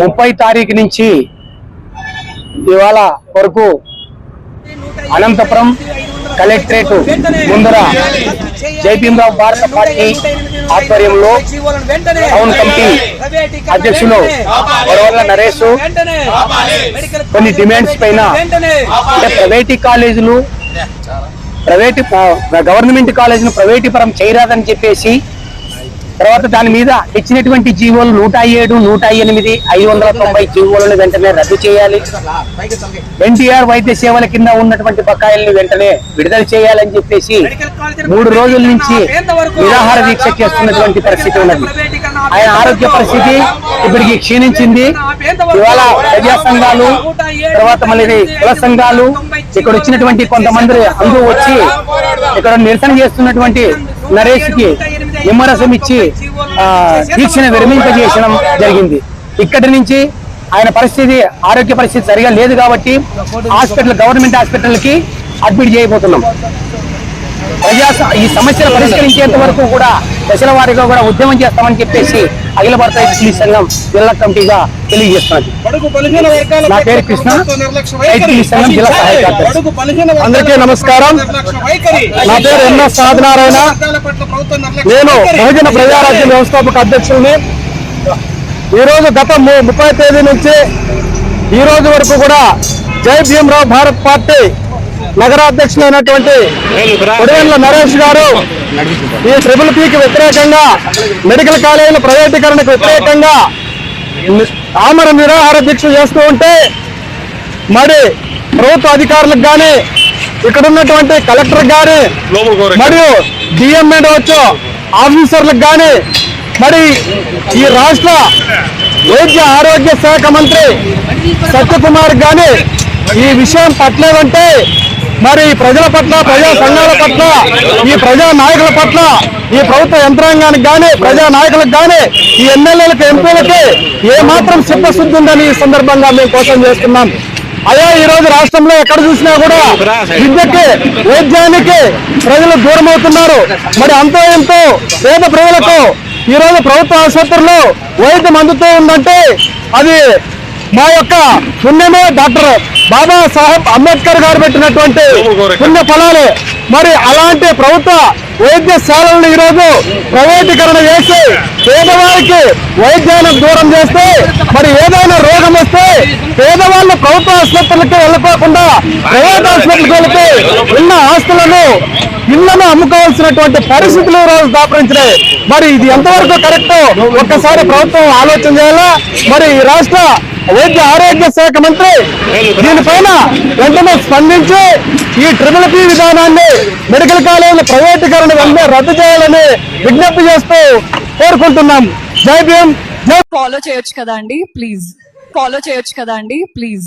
ముప్పై తారీఖు నుంచి ఇవాళ వరకు అనంతపురం కలెక్టరేట్ ముందర జైభీమరావు భారత పార్టీ ఆధ్వర్యంలో టౌన్ కమిటీ అధ్యక్షులు వరవల్ల నరేష్ కొన్ని డిమాండ్స్ పైన అంటే ప్రైవేట్ కాలేజీలు ప్రైవేట్ గవర్నమెంట్ కాలేజీని ప్రైవేటీపరం చేయరాదని చెప్పేసి తర్వాత దాని మీద ఇచ్చినటువంటి జీవోలు నూట ఏడు నూట ఎనిమిది ఐదు వందల తొంభై జీవోలను వెంటనే రద్దు చేయాలి. ఎన్టీఆర్ వైద్య సేవల కింద ఉన్నటువంటి బకాయిల్ని వెంటనే విడుదల చేయాలని చెప్పేసి మూడు రోజుల నుంచి నిరాహార దీక్ష చేస్తున్నటువంటి పరిస్థితి ఉన్నది. ఆయన ఆరోగ్య పరిస్థితి ఇప్పటికి క్షీణించింది. ఇవాళ ప్రజా సంఘాలు తర్వాత మళ్ళీ కుల సంఘాలు ఇక్కడ వచ్చినటువంటి కొంతమంది అందరూ వచ్చి ఇక్కడ నిరసన చేస్తున్నటువంటి నరేష్కి నిమ్మరసం ఇచ్చి దీక్షను విరమింపజేయడం జరిగింది. ఇక్కడి నుంచి ఆయన పరిస్థితి ఆరోగ్య పరిస్థితి సరిగా లేదు కాబట్టి హాస్పిటల్ గవర్నమెంట్ హాస్పిటల్కి అడ్మిట్ చేయబోతున్నాం. ప్రజా స- ఈ సమస్యను పరిష్కరించేంత వరకు కూడా దశల వారీగా కూడా ఉద్యమం చేస్తామని చెప్పేసి అఖిల భారత ఎస్సీ సంఘం జిల్లా కమిటీగా తెలియజేస్తున్నది నా పేరు కృష్ణ. సంఘం జిల్లా సహాయ అందరికీ నమస్కారం. నా పేరు ఎన్ఎస్ సాధనారాయణ నేను. బహుజన ప్రజారాజ్య వ్యవస్థాపక అధ్యక్షుడిని ఈ రోజు గత ముప్పై తేదీ నుంచి ఈ రోజు వరకు కూడా జై భీమరావు భారత్ పార్టీ నగరాధ్యక్షులైనటువంటి కొడివెండ్ల నరేష్ గారు ఈ ట్రిపుల్ పీకి వ్యతిరేకంగా మెడికల్ కాలేజీల ప్రైవేటీకరణకు వ్యతిరేకంగా ఆమర నిరాహార దీక్ష చేస్తూ ఉంటే మరి ప్రభుత్వ అధికారులకు కానీ ఇక్కడ ఉన్నటువంటి కలెక్టర్ గాని మరియు డిఎంఎడ్ వచ్చు ఆఫీసర్లకు కానీ మరి ఈ రాష్ట్ర వైద్య ఆరోగ్య శాఖ మంత్రి సత్యకుమార్ గాని ఈ విషయం పట్లేదంటే మరి ప్రజల పట్ల ప్రజా సంఘాల పట్ల ఈ ప్రజా నాయకుల పట్ల ఈ ప్రభుత్వ యంత్రాంగానికి కానీ ప్రజా నాయకులకు కానీ ఈ ఎమ్మెల్యేలకు ఎంపీలకి ఏ మాత్రం ఉందని ఈ సందర్భంగా మేము కోసం చేస్తున్నాం. అయ్యా ఈ రోజు రాష్ట్రంలో ఎక్కడ చూసినా కూడా విద్యకి వైద్యానికి ప్రజలు దూరం అవుతున్నారు మరి అంతో ఎంతో పేద ప్రజలకు ఈ రోజు ప్రభుత్వ ఆసుపత్రుల్లో వైద్యం అందుతూ ఉందంటే అది మా యొక్క పుణ్యమే డాక్టర్ బాబా సాహెబ్ అంబేద్కర్ గారు పెట్టినటువంటి పుణ్య ఫలాలే. మరి అలాంటి ప్రభుత్వ వైద్యశాలలను ఈరోజు ప్రైవేటీకరణ చేసి పేదవారికి వైద్యానికి దూరం చేస్తే మరి ఏదైనా రోగం వస్తే పేదవాళ్ళు ప్రభుత్వ ఆసుపత్రులకి వెళ్ళకోకుండా ప్రైవేట్ ఆసుపత్రికి వెళితే ఉన్న ఆస్తులను ఇళ్ళను అమ్ముకోవాల్సినటువంటి పరిస్థితులు రోజు దాపరించినాయి. మరి ఇది ఎంతవరకు కరెక్ట్ ఒక్కసారి ప్రభుత్వం ఆలోచన చేయాలా? మరి ఈ రాష్ట్ర వైద్య ఆరోగ్య శాఖ మంత్రి దీనిపైన వెంటనే స్పందించి ఈ ట్రిపుల్ పి విధానాన్ని మెడికల్ కాలేజీల ప్రైవేటీకరణ వెంటనే రద్దు చేయాలని విజ్ఞప్తి చేస్తూ కోరుకుంటున్నాం. జై భీమ్. ఫాలో చేయొచ్చు కదా అండి ప్లీజ్ ఫాలో చేయొచ్చు కదా అండి ప్లీజ్